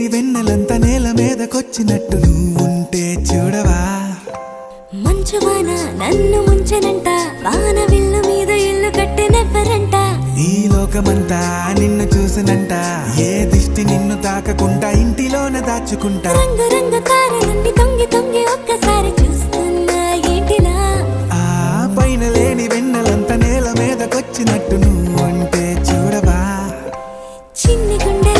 లేని వెన్నెలంత నేల మీదకొచ్చినట్టు నువ్వుంటే చూడవా? నన్ను ముంచనంట వాన మీద ఇల్లు కట్టినెవ్వరంట ఈ లోకమంతా నిన్ను చూసినంట ఏ దిష్టి నిన్ను తాకకుండా ఇంటిలోన దాచుకుంటా? రంగు రంగు తొంగి తొంగి ఒక్కసారి చూస్తున్నా ఆ పైన లేని వెన్నెలంత నేల మీదకొచ్చినట్టు నువ్వు అంటే చూడవా? చిన్ని గుండె